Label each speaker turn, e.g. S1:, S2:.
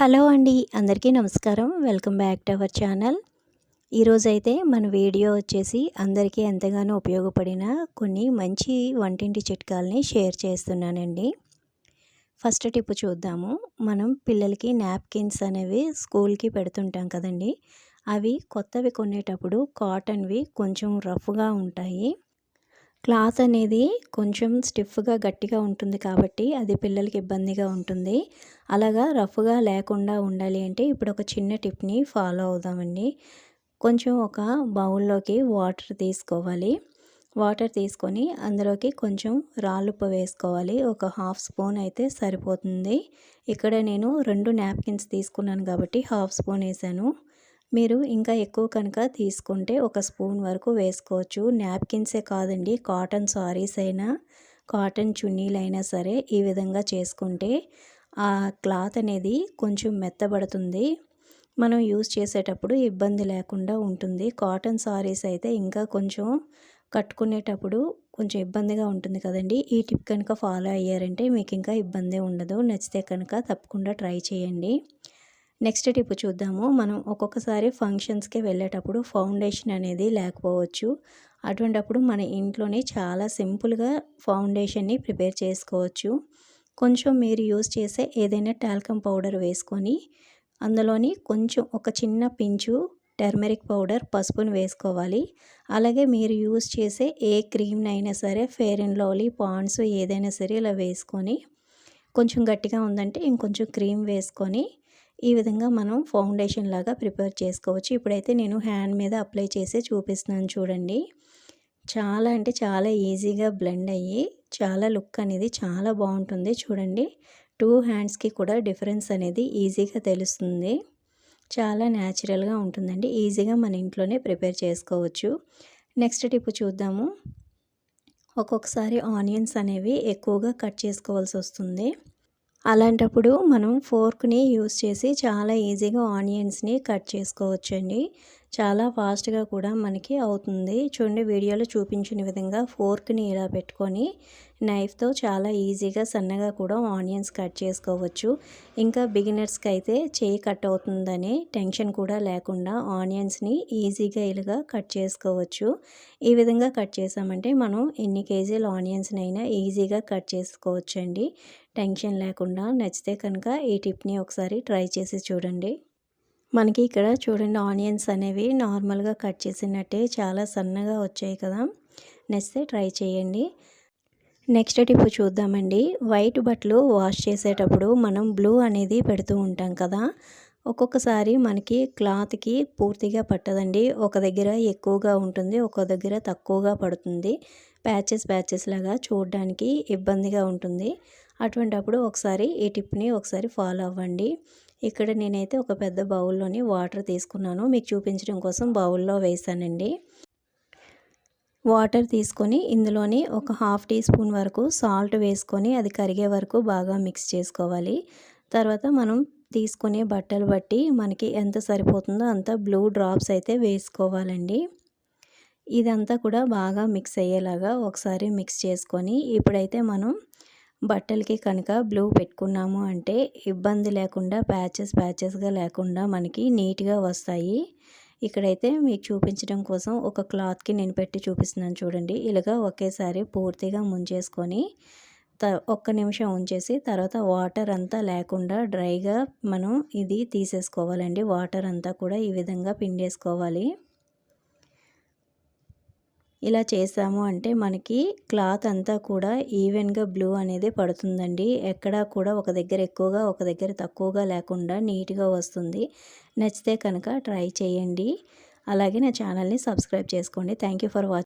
S1: Hello అండి అందరికీ నమస్కారం. Welcome back to our channel. ఈరోజైతే మన వీడియో వచ్చేసి అందరికీ ఎంతగానో ఉపయోగపడిన కొన్ని మంచి వంటింటి చిట్కాలని షేర్ చేస్తున్నానండి. ఫస్ట్ టిప్ చూద్దాము. మనం పిల్లలకి నాప్కిన్స్ అనేవి స్కూల్కి పెడుతుంటాం కదండి. అవి కొత్తవి కొనేటప్పుడు కాటన్వి కొంచెం రఫ్గా ఉంటాయి. క్లాత్ అనేది కొంచెం స్టిఫ్గా గట్టిగా ఉంటుంది కాబట్టి అది పిల్లలకి ఇబ్బందిగా ఉంటుంది. అలాగా రఫ్గా లేకుండా ఉండాలి అంటే ఇప్పుడు ఒక చిన్న టిప్ని ఫాలో అవుదామండి. కొంచెం ఒక బౌల్లోకి వాటర్ తీసుకోవాలి. వాటర్ తీసుకొని అందులోకి కొంచెం రాళ్ళుప్పు వేసుకోవాలి. ఒక హాఫ్ స్పూన్ అయితే సరిపోతుంది. ఇక్కడ నేను రెండు నాప్కిన్స్ తీసుకున్నాను కాబట్టి హాఫ్ స్పూన్ వేసాను. మీరు ఇంకా ఎక్కువ కనుక తీసుకుంటే ఒక స్పూన్ వరకు వేసుకోవచ్చు. నాప్కిన్సే కాదండి కాటన్ సారీస్ అయినా కాటన్ చున్నీలైనా సరే ఈ విధంగా చేసుకుంటే ఆ క్లాత్ అనేది కొంచెం మెత్తబడుతుంది. మనం యూజ్ చేసేటప్పుడు ఇబ్బంది లేకుండా ఉంటుంది. కాటన్ సారీస్ అయితే ఇంకా కొంచెం కట్టుకునేటప్పుడు కొంచెం ఇబ్బందిగా ఉంటుంది కదండి. ఈ టిప్ కనుక ఫాలో అయ్యారంటే మీకు ఇంకా ఇబ్బంది ఉండదు. నచ్చితే కనుక తప్పకుండా ట్రై చేయండి. నెక్స్ట్ టిప్ చూద్దాము. మనం ఒక్కొక్కసారి ఫంక్షన్స్కి వెళ్ళేటప్పుడు ఫౌండేషన్ అనేది లేకపోవచ్చు. అటువంటప్పుడు మన ఇంట్లోనే చాలా సింపుల్గా ఫౌండేషన్ని ప్రిపేర్ చేసుకోవచ్చు. కొంచెం మీరు యూజ్ చేసే ఏదైనా టాల్కమ్ పౌడర్ వేసుకొని అందులోని కొంచెం ఒక చిన్న పించు టర్మరిక్ పౌడర్ పసుపును వేసుకోవాలి. అలాగే మీరు యూస్ చేసే ఏ క్రీమ్నైనా సరే ఫేర్ అండ్ లవ్లీ పాండ్స్ ఏదైనా సరే ఇలా వేసుకొని కొంచెం గట్టిగా ఉందంటే ఇంకొంచెం క్రీమ్ వేసుకొని ఈ విధంగా మనం ఫౌండేషన్ లాగా ప్రిపేర్ చేసుకోవచ్చు. ఇప్పుడైతే నేను హ్యాండ్ మీద అప్లై చేసి చూపిస్తున్నాను చూడండి. చాలా అంటే చాలా ఈజీగా బ్లెండ్ అయ్యి చాలా లుక్ అనేది చాలా బాగుంటుంది చూడండి. టూ హ్యాండ్స్కి కూడా డిఫరెన్స్ అనేది ఈజీగా తెలుస్తుంది. చాలా న్యాచురల్గా ఉంటుందండి. ఈజీగా మన ఇంట్లోనే ప్రిపేర్ చేసుకోవచ్చు. నెక్స్ట్ టిప్ చూద్దాము. ఒక్కొక్కసారి ఆనియన్స్ అనేవి ఎక్కువగా కట్ చేసుకోవాల్సి వస్తుంది. అలాంటప్పుడు మనం ఫోర్క్ని యూస్ చేసి చాలా ఈజీగా ఆనియన్స్ని కట్ చేసుకోవచ్చండి. చాలా ఫాస్ట్గా కూడా మనకి అవుతుంది. చూడండి వీడియోలో చూపించిన విధంగా ఫోర్క్ని ఇలా పెట్టుకొని నైఫ్తో చాలా ఈజీగా సన్నగా కూడా ఆనియన్స్ కట్ చేసుకోవచ్చు. ఇంకా బిగినర్స్కి అయితే చేయి కట్ అవుతుందని టెన్షన్ కూడా లేకుండా ఆనియన్స్ని ఈజీగా ఇలాగా కట్ చేసుకోవచ్చు. ఈ విధంగా కట్ చేసామంటే మనం ఎన్ని కేజీల ఆనియన్స్నైనా ఈజీగా కట్ చేసుకోవచ్చండి. టెన్షన్ లేకుండా నచ్చితే కనుక ఈ టిప్ని ఒకసారి ట్రై చేసి చూడండి. మనకి ఇక్కడ చూడండి ఆనియన్స్ అనేవి నార్మల్గా కట్ చేసినట్టే చాలా సన్నగా వచ్చాయి కదా. నెక్స్ట్ ట్రై చేయండి. నెక్స్ట్ టిప్ చూద్దామండి. వైట్ బట్టలు వాష్ చేసేటప్పుడు మనం బ్లూ అనేది పెడుతూ ఉంటాం కదా. ఒక్కొక్కసారి మనకి క్లాత్కి పూర్తిగా పట్టదండి. ఒక దగ్గర ఎక్కువగా ఉంటుంది ఒక దగ్గర తక్కువగా పడుతుంది. ప్యాచెస్ ప్యాచెస్ లాగా చూడడానికి ఇబ్బందిగా ఉంటుంది. అటువంటప్పుడు ఒకసారి ఈ టిప్ని ఒకసారి ఫాలో అవ్వండి. ఇక్కడ నేనైతే ఒక పెద్ద బౌల్లోని వాటర్ తీసుకున్నాను. మీకు చూపించడం కోసం బౌల్లో వేసానండి. వాటర్ తీసుకొని ఇందులోని ఒక హాఫ్ టీ స్పూన్ వరకు సాల్ట్ వేసుకొని అది కరిగే వరకు బాగా మిక్స్ చేసుకోవాలి. తర్వాత మనం తీసుకునే బట్టలు బట్టి మనకి ఎంత సరిపోతుందో అంత బ్లూ డ్రాప్స్ అయితే వేసుకోవాలండి. ఇదంతా కూడా బాగా మిక్స్ అయ్యేలాగా ఒకసారి మిక్స్ చేసుకొని ఇప్పుడైతే మనం బట్టలకి కనుక బ్లూ పెట్టుకున్నాము అంటే ఇబ్బంది లేకుండా ప్యాచెస్ ప్యాచెస్గా లేకుండా మనకి నీట్గా వస్తాయి. ఇక్కడైతే మీకు చూపించడం కోసం ఒక క్లాత్కి నేను పెట్టి చూపిస్తున్నాను చూడండి. ఇలాగా ఒకేసారి పూర్తిగా ముంచేసుకొని త ఒక్క నిమిషం ఉంచేసి తర్వాత వాటర్ అంతా లేకుండా డ్రైగా మనం ఇది తీసేసుకోవాలండి. వాటర్ అంతా కూడా ఈ విధంగా పిండేసుకోవాలి. ఇలా చేసాము అంటే మనకి క్లాత్ అంతా కూడా ఈవెన్గా బ్లూ అనేది పడుతుందండి. ఎక్కడా కూడా ఒక దగ్గర ఎక్కువగా ఒక దగ్గర తక్కువగా లేకుండా నీట్గా వస్తుంది. నచ్చితే కనుక ట్రై చేయండి. అలాగే నా ఛానల్ని సబ్స్క్రైబ్ చేసుకోండి. Thank for watching